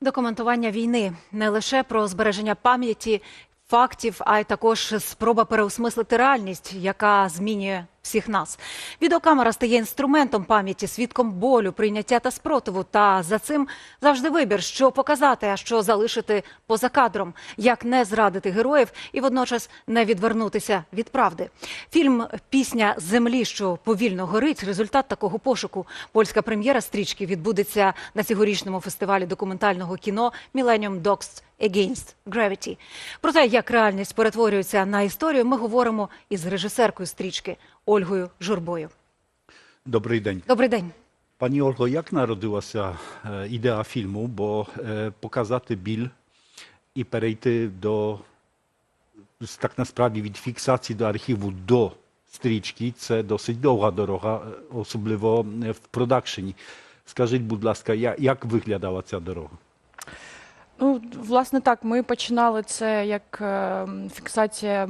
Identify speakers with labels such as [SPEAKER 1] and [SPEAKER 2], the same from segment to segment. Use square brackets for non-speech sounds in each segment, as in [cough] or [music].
[SPEAKER 1] Документування війни. Не лише про збереження пам'яті, фактів, а й також спроба переосмислити реальність, яка змінює всіх нас. Відеокамера стає інструментом пам'яті, свідком болю, прийняття та спротиву. Та за цим завжди вибір, що показати, а що залишити поза кадром, як не зрадити героїв і водночас не відвернутися від правди. Фільм Пісня землі, що повільно горить. Результат такого пошуку. Польська прем'єра стрічки відбудеться на цьогорічному фестивалі документального кіно Millennium Dogs Against Gravity. Про те, як реальність перетворюється на історію, ми говоримо із режисеркою стрічки Журбою.
[SPEAKER 2] Добрий день.
[SPEAKER 1] Добрий день.
[SPEAKER 2] Пані Ольго, як народилася е, ідея фільму? Бо е, показати біль і перейти до так насправді від фіксації до архіву до стрічки це досить довга дорога, е, особливо в продакшені. Скажіть, будь ласка, як виглядала ця дорога?
[SPEAKER 3] Ну, власне, так, ми починали це як е, фіксація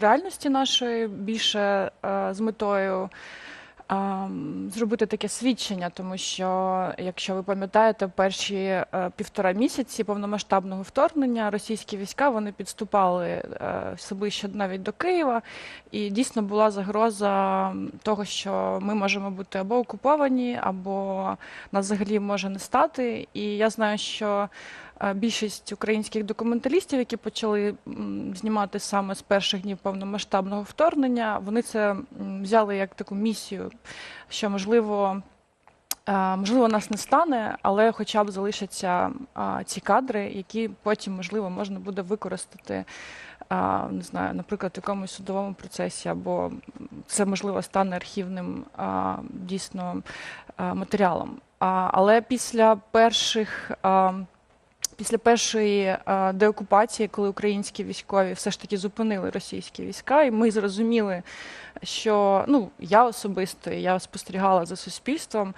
[SPEAKER 3] реальності нашої, більше е, з метою е, зробити таке свідчення, тому що, якщо ви пам'ятаєте, перші е, півтора місяці повномасштабного вторгнення російські війська вони підступали е, все ближче навіть до Києва, і дійсно була загроза того, що ми можемо бути або окуповані, або нас взагалі може не стати. І я знаю, що е, більшість українських документалістів, які почали знімати саме з перших днів повномасштабного вторгнення, вони це взяли як таку місію, що можливо. Можливо, нас не стане, але хоча б залишаться а, ці кадри, які потім, можливо, можна буде використати, а, не знаю, наприклад, в якомусь судовому процесі, або це можливо стане архівним а, дійсно а, матеріалом. А, але після перших. А, Після першої а, деокупації, коли українські військові все ж таки зупинили російські війська, і ми зрозуміли, що ну я особисто я спостерігала за суспільством.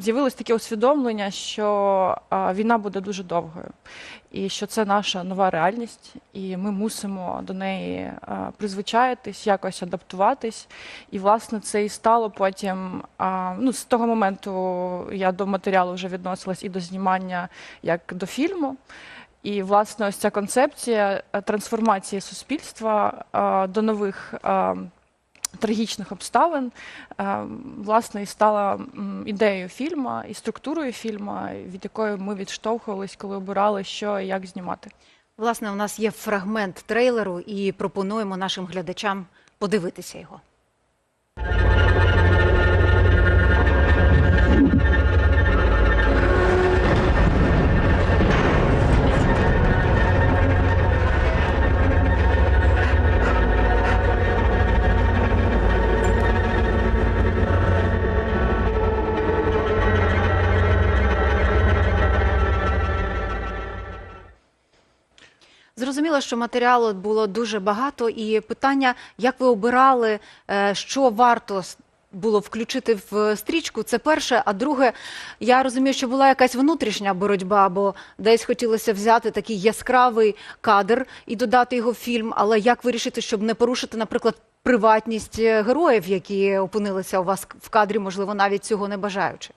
[SPEAKER 3] З'явилось таке усвідомлення, що війна буде дуже довгою, і що це наша нова реальність, і ми мусимо до неї призвичаїтись, якось адаптуватись. І власне це і стало потім. Ну, з того моменту я до матеріалу вже відносилась і до знімання як до фільму. І власне ось ця концепція е, трансформації суспільства до нових. Трагічних обставин е, власне і стала ідеєю фільму і структурою фільму, від якої ми відштовхувались, коли обирали, що і як знімати.
[SPEAKER 1] Власне, у нас є фрагмент трейлеру, і пропонуємо нашим глядачам подивитися його. Зрозуміло, що матеріалу було дуже багато, і питання, як ви обирали, е, що варто було включити в стрічку, це перше. А друге, я розумію, що була якась внутрішня боротьба, бо десь хотілося взяти такий яскравий кадр і додати його в фільм. Але як вирішити, щоб не порушити, наприклад, приватність е, героїв, які опинилися у вас в кадрі, можливо, навіть цього не бажаючи?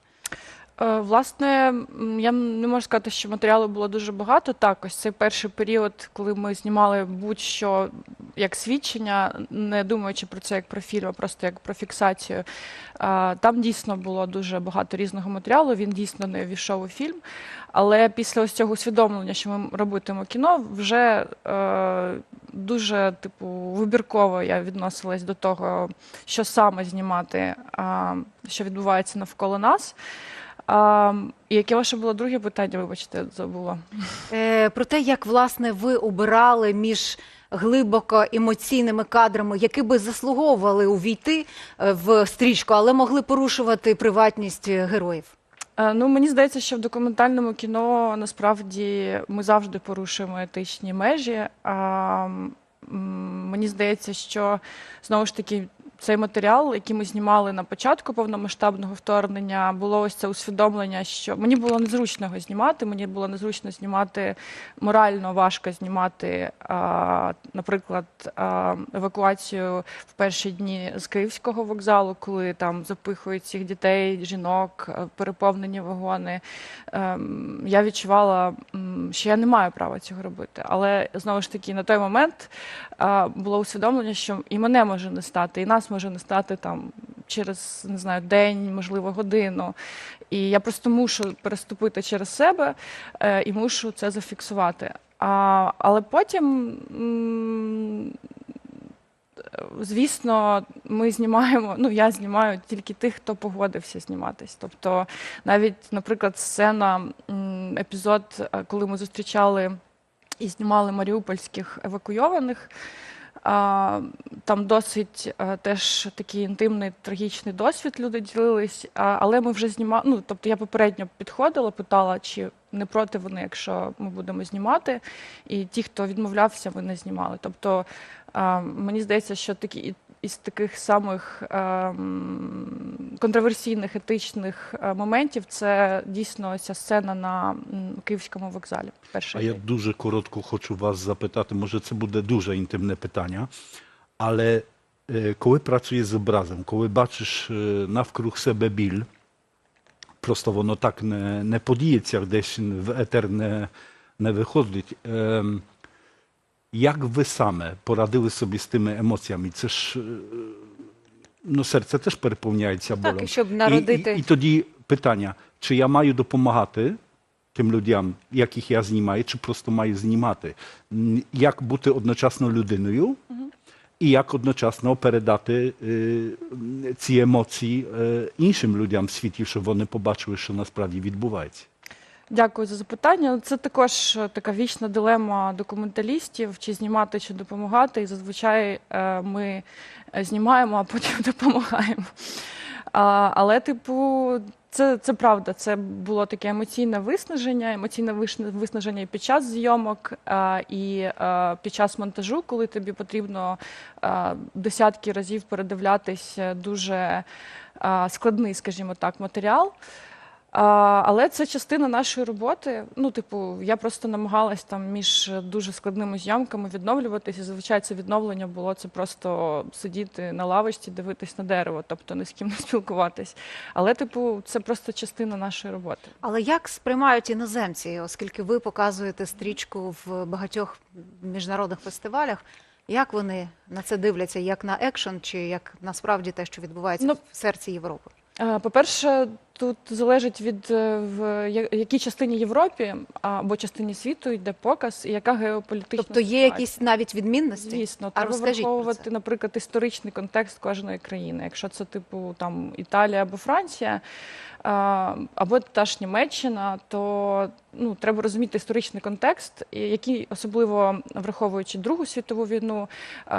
[SPEAKER 3] Е, Власне, я не можу сказати, що матеріалу було дуже багато. Так, ось цей перший період, коли ми знімали будь-що як свідчення, не думаючи про це як про фільм, а просто як про фіксацію. е, Там дійсно було дуже багато різного матеріалу. Він дійсно не війшов у фільм. Але після ось цього усвідомлення, що ми робитимо кіно, вже е, дуже типу вибірково я відносилась до того, що саме знімати, що відбувається навколо нас. А, і яке ваше було друге питання? Вибачте, забула.
[SPEAKER 1] Е, про те, як власне ви обирали між глибоко емоційними кадрами, які би заслуговували увійти е, в стрічку, але могли порушувати приватність героїв.
[SPEAKER 3] Е, Ну, мені здається, що в документальному кіно насправді ми завжди порушуємо етичні межі. А, мені здається, що знову ж таки цей матеріал, який ми знімали на початку повномасштабного вторгнення, було ось це усвідомлення, що мені було незручно його знімати. Мені було незручно знімати морально важко знімати, наприклад, евакуацію в перші дні з Київського вокзалу, коли там запихують всіх дітей, жінок, е, переповнені вагони. Ем, Я відчувала, що я не маю права цього робити. Але знову ж таки, на той момент було усвідомлення, що і мене може не стати, і нас може не стати там через не знаю день, можливо, годину. І я просто мушу переступити через себе е, і мушу це зафіксувати. А, але потім. Звісно, ми знімаємо. Ну я знімаю тільки тих, хто погодився зніматись. Тобто, навіть, наприклад, сцена, епізод, е, коли ми зустрічали і знімали маріупольських евакуйованих. Там досить е, теж такий інтимний трагічний досвід люди ділились, але ми вже знімали. Ну, тобто я попередньо підходила, питала, чи не проти вони, якщо ми будемо знімати. І ті, хто відмовлявся, вони знімали. Тобто мені здається, що такі із таких самих ем, контроверсійних етичних е, моментів це дійсно ця сцена на Київському вокзалі. Перший
[SPEAKER 2] А я дуже коротко хочу вас запитати, може це буде дуже інтимне питання, але е, коли працюєш з образом, коли бачиш е, навкруг себе біль, просто воно так не, не подіється, десь в етер не, не виходить. Як ви саме порадили собі з тими емоціями? Це ж е, ну, серце теж переповняється болем.
[SPEAKER 1] Так, щоб народити
[SPEAKER 2] і, і тоді питання, чи я маю допомагати тим людям, яких я знімаю, чи просто маю знімати? Як бути одночасно людиною і як одночасно передати е, ці емоції е, іншим людям в світі, щоб вони побачили, що насправді відбувається?
[SPEAKER 3] Дякую за запитання. Це також е, така вічна дилема документалістів: чи знімати, чи допомагати. І зазвичай е, ми е, знімаємо, а потім [laughs] допомагаємо. Але, типу, це, це правда. Це було таке емоційне виснаження, емоційне виснаження і під час зйомок, і під час монтажу, коли тобі потрібно десятки разів передивлятись дуже складний, скажімо так, матеріал. А, але це частина нашої роботи. Ну, типу, я просто намагалась там між дуже складними зйомками відновлюватися. І зазвичай це відновлення було це просто сидіти на лавочці, дивитись на дерево, тобто ні з ким не спілкуватись. Але, типу, це просто частина нашої роботи.
[SPEAKER 1] Але як сприймають іноземці, оскільки ви показуєте стрічку в багатьох міжнародних фестивалях? Як вони на це дивляться, як на екшен, чи як насправді те, що відбувається
[SPEAKER 3] Ну,
[SPEAKER 1] в серці Європи?
[SPEAKER 3] Е, По-перше, тут залежить від е, в якій частині Європи або частині світу йде показ, і яка геополітична
[SPEAKER 1] Тобто є якісь навіть відмінності?
[SPEAKER 3] Звісно,
[SPEAKER 1] А
[SPEAKER 3] треба враховувати, наприклад, історичний контекст кожної країни. Якщо це типу там Італія або Франція, або та ж Німеччина, то ну треба розуміти історичний контекст, який особливо враховуючи Другу світову війну,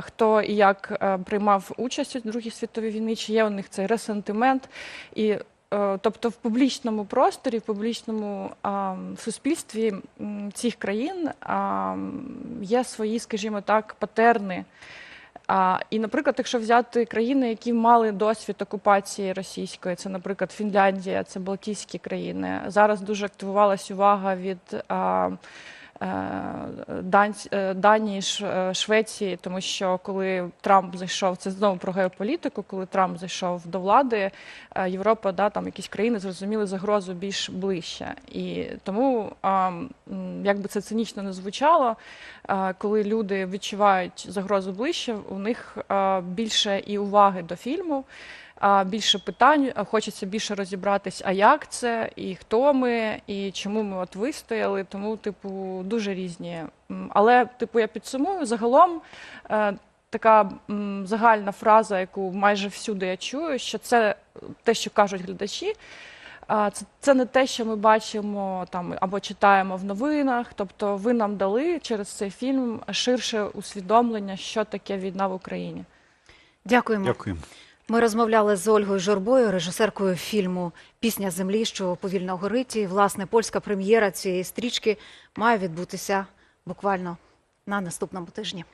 [SPEAKER 3] хто і як е, приймав участь у Другій світовій війні, чи є у них цей ресентимент і. Е, Тобто в публічному просторі, в публічному а, суспільстві цих країн є свої, скажімо так, патерни. А, і, наприклад, якщо взяти країни, які мали досвід окупації російської, це, наприклад, Фінляндія, це Балтійські країни. Зараз дуже активувалась увага від а, Данії, е, Швеції, тому що коли Трамп зайшов, це знову про геополітику, коли Трамп зайшов до влади, е, Європа, да, там якісь країни зрозуміли загрозу більш ближче. І тому, як би це цинічно не звучало, коли люди відчувають загрозу ближче, у них більше і уваги до фільму. А, Більше питань, хочеться більше розібратись, а як це, і хто ми, і чому ми от вистояли. Тому, типу, дуже різні. Але, типу, я підсумую загалом. е, Така м, загальна фраза, яку майже всюди я чую, що це те, що кажуть глядачі, а, Це, це не те, що ми бачимо там або читаємо в новинах. Тобто, ви нам дали через цей фільм ширше усвідомлення, що таке війна в Україні.
[SPEAKER 1] Дякуємо.
[SPEAKER 2] Дякую.
[SPEAKER 1] Ми розмовляли з Ольгою Жорбою, режисеркою фільму Пісня землі, що повільно горить. І, власне, польська прем'єра цієї стрічки має відбутися буквально на наступному тижні.